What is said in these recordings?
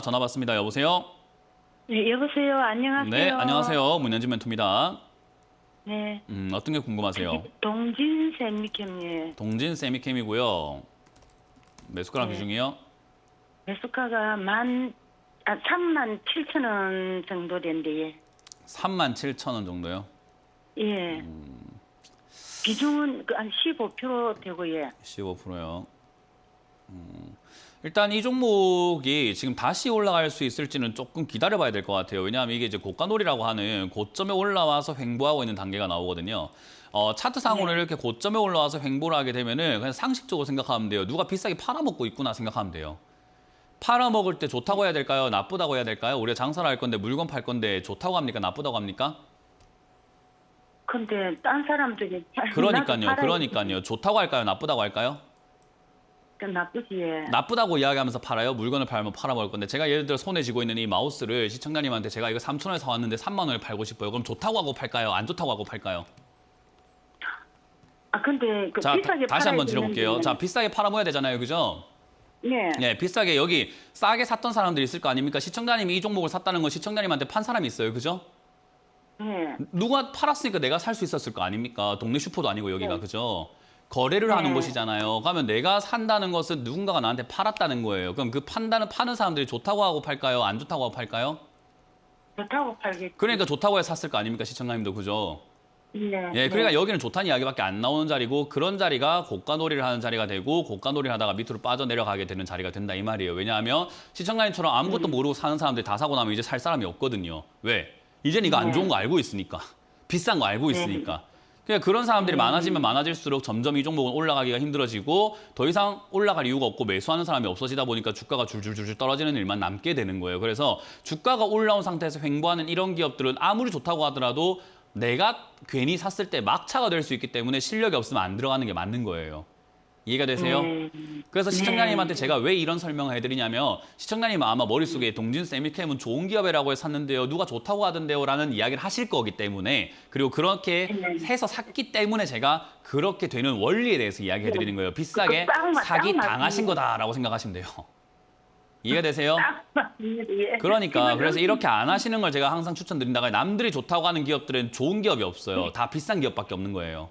전화 받습니다. 여보세요? 네, 여보세요. 안녕하세요. 네, 안녕하세요. 문현진 멘토입니다. 네. 음, 어떤 게 궁금하세요? 동진 쌤이캠님 동진 세미캠이고요. 매수가랑 네. 비중이요? 매수가가 만, 아, 3만 7천 원 정도 된대요. 3만 7천 원 정도요. 예. 음. 비중은 그한15% 되고요. 15%요. 음, 일단 이 종목이 지금 다시 올라갈 수 있을지는 조금 기다려봐야 될 것 같아요. 왜냐하면 이게 이제 고가놀이라고 하는 고점에 올라와서 횡보하고 있는 단계가 나오거든요. 어, 차트상으로 이렇게 고점에 올라와서 횡보를 하게 되면은 그냥 상식적으로 생각하면 돼요. 누가 비싸게 팔아먹고 있구나 생각하면 돼요. 팔아먹을 때 좋다고 해야 될까요? 나쁘다고 해야 될까요? 우리가 장사를 할 건데 물건 팔 건데 좋다고 합니까? 나쁘다고 합니까? 근데 딴 사람들이 그러니까요. 그러니까요. 좋다고 할까요? 나쁘다고 할까요? 그 나쁘지. 예. 나쁘다고 이야기하면서 팔아요. 물건을 팔면 팔아먹을 건데 제가 예를 들어 손에 쥐고 있는 이 마우스를 시청자님한테 제가 이거 3천 원에 사왔는데 3만 원에 팔고 싶어요. 그럼 좋다고 하고 팔까요? 안 좋다고 하고 팔까요? 아, 근데 그 자 비싸게 다 시 한번 팔아야 들어볼게요. 자 비싸게 팔아먹어야 되잖아요, 그죠? 네. 네, 비싸게 여기 싸게 샀던 사람들이 있을 거 아닙니까? 시청자님이 이 종목을 샀다는 건 시청자님한테 판 사람이 있어요, 그죠? 네. 누가 팔았으니까 내가 살 수 있었을 거 아닙니까? 동네 슈퍼도 아니고 여기가 네. 그죠? 거래를 하는 네. 곳이잖아요. 그러면 내가 산다는 것은 누군가가 나한테 팔았다는 거예요. 그럼 그 판다는 파는 사람들이 좋다고 하고 팔까요? 안 좋다고 하고 팔까요? 좋다고 팔겠지. 그러니까 좋다고 해서 샀을 거 아닙니까 시청자님도 그죠? 네. 예, 그러니까 네. 여기는 좋다는 이야기밖에 안 나오는 자리고 그런 자리가 고가놀이를 하는 자리가 되고 고가놀이를 하다가 밑으로 빠져 내려가게 되는 자리가 된다 이 말이에요. 왜냐하면 시청자님처럼 아무것도 음. 모르고 사는 사람들이 다 사고 나면 이제 살 사람이 없거든요. 왜? 이제는 이거 안 네. 좋은 거 알고 있으니까 비싼 거 알고 네. 있으니까. 그러니까 그런 사람들이 음. 많아지면 많아질수록 점점 이 종목은 올라가기가 힘들어지고 더 이상 올라갈 이유가 없고 매수하는 사람이 없어지다 보니까 주가가 줄줄줄줄 떨어지는 일만 남게 되는 거예요. 그래서 주가가 올라온 상태에서 횡보하는 이런 기업들은 아무리 좋다고 하더라도 내가 괜히 샀을 때 막차가 될 수 있기 때문에 실력이 없으면 안 들어가는 게 맞는 거예요. 이해가 되세요? 네. 그래서 시청자님한테 네. 제가 왜 이런 설명을 해드리냐면 시청자님은 아마 머릿속에 동진 세미캠은 좋은 기업이라고 해서 샀는데요. 누가 좋다고 하던데요. 라는 이야기를 하실 거기 때문에 그리고 그렇게 네. 해서 샀기 때문에 제가 그렇게 되는 원리에 대해서 이야기해드리는 거예요. 비싸게 그딱 맞- 사기. 당하신 거다라고 생각하시면 돼요. 이해가 되세요? 예. 그러니까 그래서 이렇게 안 하시는 걸 제가 항상 추천드린다가 남들이 좋다고 하는 기업들은 좋은 기업이 없어요. 다 비싼 기업밖에 없는 거예요.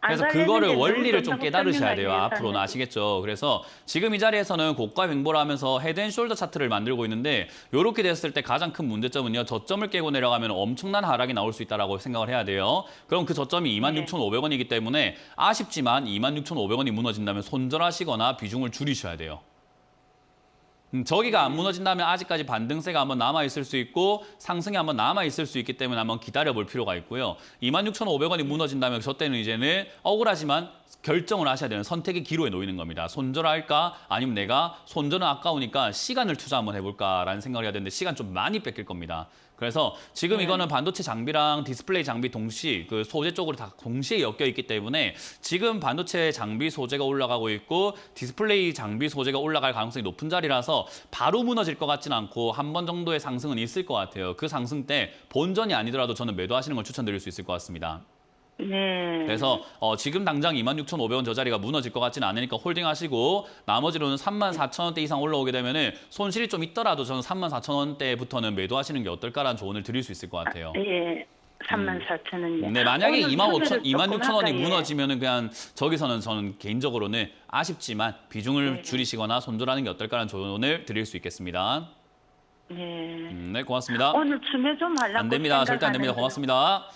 그래서 그거를 게 원리를 좀 깨달으셔야 돼요. 앞으로는. 아시겠죠? 그래서 지금 이 자리에서는 고가 횡보를 하면서 헤드앤숄더 차트를 만들고 있는데 이렇게 됐을 때 가장 큰 문제점은요. 저점을 깨고 내려가면 엄청난 하락이 나올 수 있다라고 생각을 해야 돼요. 그럼 그 저점이 26,500원이기 때문에 아쉽지만 26,500원이 무너진다면 손절하시거나 비중을 줄이셔야 돼요. 음, 저기가 안 무너진다면 아직까지 반등세가 한번 남아 있을 수 있고 상승이 한번 남아 있을 수 있기 때문에 한번 기다려 볼 필요가 있고요. 26,500원이 무너진다면 저 때는 이제는 억울하지만 결정을 하셔야 되는 선택의 기로에 놓이는 겁니다. 손절할까 아니면 내가 손절은 아까우니까 시간을 투자 한번 해볼까라는 생각을 해야 되는데 시간 좀 많이 뺏길 겁니다. 그래서 지금 네. 이거는 반도체 장비랑 디스플레이 장비 동시 그 소재 쪽으로 다 동시에 엮여 있기 때문에 지금 반도체 장비 소재가 올라가고 있고 디스플레이 장비 소재가 올라갈 가능성이 높은 자리라서 바로 무너질 것 같지는 않고 한 번 정도의 상승은 있을 것 같아요. 그 상승 때 본전이 아니더라도 저는 매도하시는 걸 추천드릴 수 있을 것 같습니다. 네. 그래서 어, 지금 당장 26,500원 저 자리가 무너질 것 같지는 않으니까 홀딩하시고 나머지로는 34,000원대 이상 올라오게 되면 은 손실이 좀 있더라도 저는 34,000원대부터는 매도하시는 게 어떨까라는 조언을 드릴 수 있을 것 같아요. 예. 3만 4천 원. 네, 만약에 오늘 2만 5천, 수요일에 2만 조금 6천 원이? 무너지면은 그냥 저기서는 저는 개인적으로는 아쉽지만 비중을 네. 줄이시거나 손절하는 게 어떨까라는 조언을 드릴 수 있겠습니다. 네. 음, 네, 고맙습니다. 오늘 추매 좀 하려고 안 됩니다. 절대 안 됩니다. 생각하는데. 고맙습니다.